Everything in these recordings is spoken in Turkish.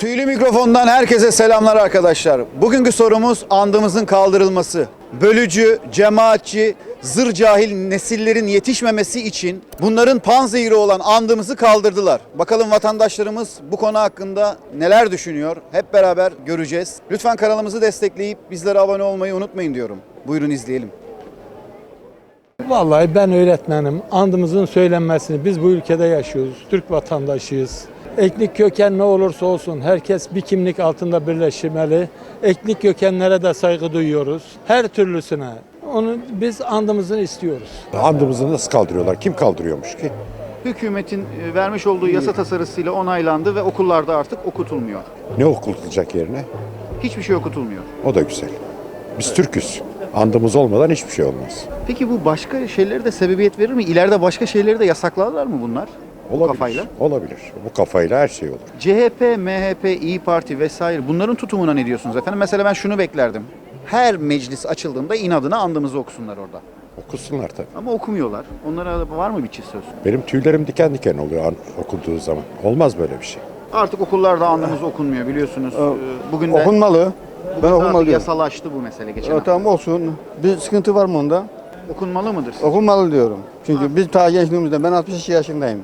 Tüylü mikrofondan herkese selamlar arkadaşlar. Bugünkü sorumuz andımızın kaldırılması. Bölücü, cemaatçi, zır cahil nesillerin yetişmemesi için bunların panzehiri olan andımızı kaldırdılar. Bakalım vatandaşlarımız bu konu hakkında neler düşünüyor? Hep beraber göreceğiz. Lütfen kanalımızı destekleyip bizlere abone olmayı unutmayın diyorum. Buyurun izleyelim. Vallahi ben öğretmenim. Andımızın söylenmesini biz bu ülkede yaşıyoruz. Türk vatandaşıyız. Etnik köken ne olursa olsun herkes bir kimlik altında birleşmeli. Etnik kökenlere de saygı duyuyoruz. Her türlüsüne. Onu biz andımızın istiyoruz. Andımızı nasıl kaldırıyorlar? Kim kaldırıyormuş ki? Hükümetin e, vermiş olduğu yasa tasarısıyla onaylandı ve okullarda artık okutulmuyor. Ne okutulacak yerine? Hiçbir şey okutulmuyor. O da güzel. Biz Türk'üz. Andımız olmadan hiçbir şey olmaz. Peki bu başka şeylere de sebebiyet verir mi? İleride başka şeyleri de yasaklarlar mı bunlar? Bu Olabilir. kafayla. Olabilir. Bu kafayla her şey olur. CHP, MHP, İyi Parti vesaire bunların tutumuna ne diyorsunuz efendim? Mesela ben şunu beklerdim. Her meclis açıldığında inadına andımızı okusunlar orada. Okusunlar tabii. Ama okumuyorlar. Onlara var mı bir çift söz? Benim tüylerim diken diken oluyor an- okunduğu zaman. Olmaz böyle bir şey. Artık okullarda andımız okunmuyor biliyorsunuz. Ee, Bugün de Okunmalı. bugün Ben de okunmalı artık diyorum. yasalaştı bu mesele geçen Evet, hafta. tamam olsun. Bir sıkıntı var mı onda? Okunmalı mıdır? Okunmalı diyorum. Çünkü biz ta gençliğimizde, ben 62 yaşındayım.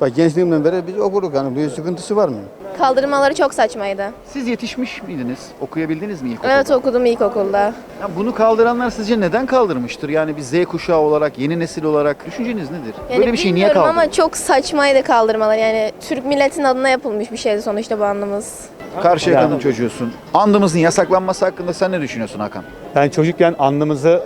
Bak gençliğimden beri biz okuduk yani. Bir sıkıntısı var mı? Kaldırmaları çok saçmaydı. Siz yetişmiş miydiniz? Okuyabildiniz mi ilkokulda? Evet okudum ilkokulda. Ya bunu kaldıranlar sizce neden kaldırmıştır? Yani bir Z kuşağı olarak, yeni nesil olarak düşünceniz nedir? Yani Böyle bir şey niye bilmiyorum kaldırdı? ama çok saçmaydı kaldırmalar. Yani Türk milletin adına yapılmış bir şeydi sonuçta bu andımız. Karşıyaka'nın çocuğusun. Andımızın yasaklanması hakkında sen ne düşünüyorsun Hakan? Ben çocukken andımızı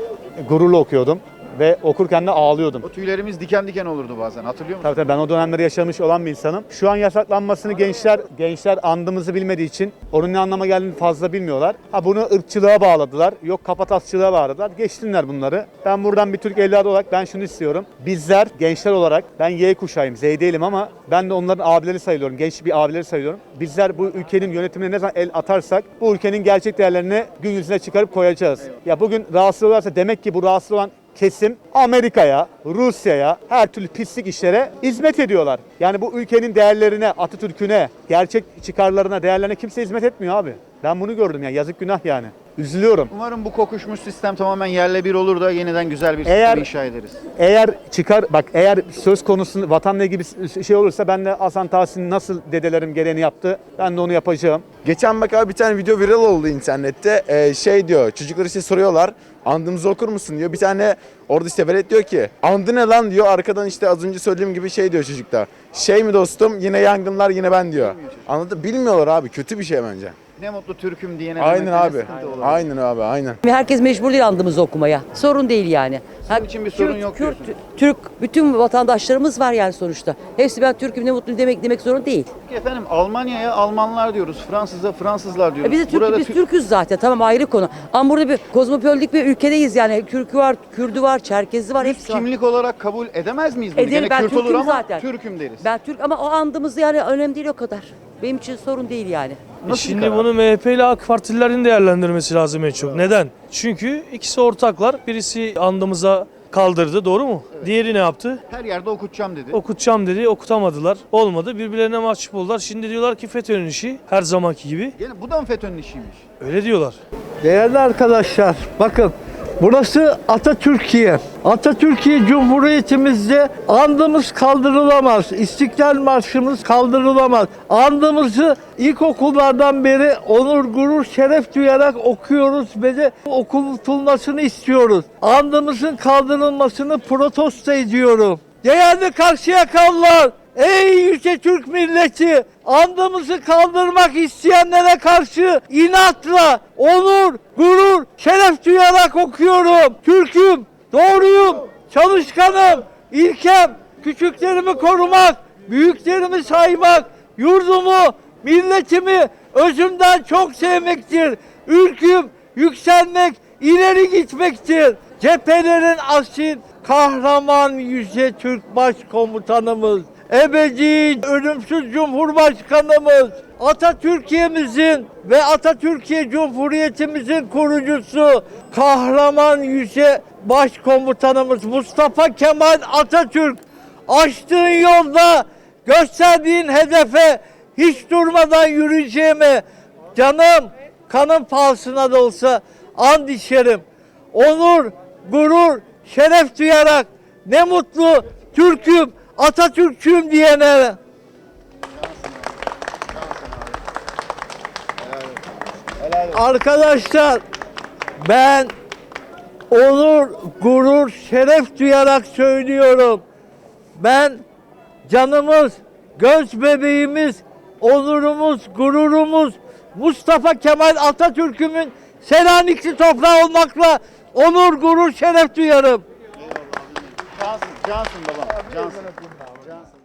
gururla okuyordum ve okurken de ağlıyordum. O tüylerimiz diken diken olurdu bazen hatırlıyor musun? Tabii tabii ben o dönemleri yaşamış olan bir insanım. Şu an yasaklanmasını gençler gençler andımızı bilmediği için onun ne anlama geldiğini fazla bilmiyorlar. Ha bunu ırkçılığa bağladılar. Yok kapatasçılığa bağladılar. Geçtinler bunları. Ben buradan bir Türk evladı olarak ben şunu istiyorum. Bizler gençler olarak ben Y kuşağıyım. Z değilim ama ben de onların abileri sayılıyorum. Genç bir abileri sayılıyorum. Bizler bu ülkenin yönetimine ne zaman el atarsak bu ülkenin gerçek değerlerini gün yüzüne çıkarıp koyacağız. Ya bugün rahatsız oluyorsa demek ki bu rahatsız olan kesim Amerika'ya, Rusya'ya, her türlü pislik işlere hizmet ediyorlar. Yani bu ülkenin değerlerine, Atatürk'üne, gerçek çıkarlarına, değerlerine kimse hizmet etmiyor abi. Ben bunu gördüm ya yazık günah yani. Üzülüyorum. Umarım bu kokuşmuş sistem tamamen yerle bir olur da yeniden güzel bir Eğer- sistem inşa ederiz. Eğer çıkar bak eğer söz konusu vatanla ilgili bir şey olursa ben de Hasan Tahsin nasıl dedelerim gereğini yaptı ben de onu yapacağım. Geçen bak abi bir tane video viral oldu internette. Ee, şey diyor çocuklar işte soruyorlar. Andımızı okur musun diyor. Bir tane orada işte velet diyor ki andı ne lan diyor. Arkadan işte az önce söylediğim gibi şey diyor çocuklar. Şey mi dostum yine yangınlar yine ben diyor. Anladın? Bilmiyorlar abi kötü bir şey bence. Ne mutlu Türk'üm diyene Aynen demek ne abi. sıkıntı olabilir. Aynen abi aynen. Herkes mecbur değil andımızı okumaya. Sorun değil yani. Ha, için bir sorun yok Kürt, diyorsun. Türk, bütün vatandaşlarımız var yani sonuçta. Hepsi ben Türk'üm ne mutlu demek demek zorun değil. Peki efendim Almanya'ya Almanlar diyoruz, Fransız'a Fransızlar diyoruz. E biz de Türk, Burada biz Türk- Türk'üz zaten tamam ayrı konu. Ama burada bir kozmopolit bir ülkedeyiz yani. Kürkü var, Kürdü var, Çerkezi var, hepsi var. kimlik olarak kabul edemez miyiz bunu? Ederim, Gene ben Kürt olur Türk'üm ama zaten. Türk'üm deriz. Ben Türk ama o andımız yani önemli değil o kadar. Benim için sorun değil yani. Nasıl bir Şimdi karar? bunu MHP ile AK Partililerin değerlendirmesi lazım en çok. Neden? Çünkü ikisi ortaklar. Birisi andımıza kaldırdı doğru mu? Diğeri ne yaptı? Her yerde okutacağım dedi. Okutacağım dedi, okutamadılar. Olmadı. Birbirlerine mahcup oldular. Şimdi diyorlar ki FETÖ'nün işi her zamanki gibi. Gene bu da mı FETÖ'nün işiymiş? Öyle diyorlar. Değerli arkadaşlar bakın burası Atatürkiye. Atatürkiye Cumhuriyetimizde andımız kaldırılamaz. İstiklal Marşımız kaldırılamaz. Andımızı ilkokullardan beri onur, gurur, şeref duyarak okuyoruz ve de okutulmasını istiyoruz. Andımızın kaldırılmasını protesto ediyorum. Değerli Karşıyakalılar, ey yüce Türk milleti, andımızı kaldırmak isteyenlere karşı inatla, onur, gurur, şeref duyarak okuyorum. Türk'üm, doğruyum, çalışkanım, ilkem, küçüklerimi korumak, büyüklerimi saymak, yurdumu, milletimi özümden çok sevmektir. Ülküm, yükselmek, ileri gitmektir. Cephelerin asil, kahraman yüce Türk Başkomutanımız, ebedi ölümsüz Cumhurbaşkanımız, Atatürk'ümüzün ve Atatürkiye Cumhuriyetimizin kurucusu, kahraman yüce Başkomutanımız Mustafa Kemal Atatürk açtığın yolda gösterdiğin hedefe hiç durmadan yürüyeceğime canım kanım pahasına da olsa and içerim. Onur, gurur, şeref duyarak ne mutlu Türk'üm, Atatürk'üm diyene. Arkadaşlar ben onur, gurur, şeref duyarak söylüyorum. Ben canımız, göz bebeğimiz, onurumuz, gururumuz Mustafa Kemal Atatürk'ümün Selanikli toprağı olmakla onur, gurur, şeref duyarım. Cansın babam. Cansın. Cansın.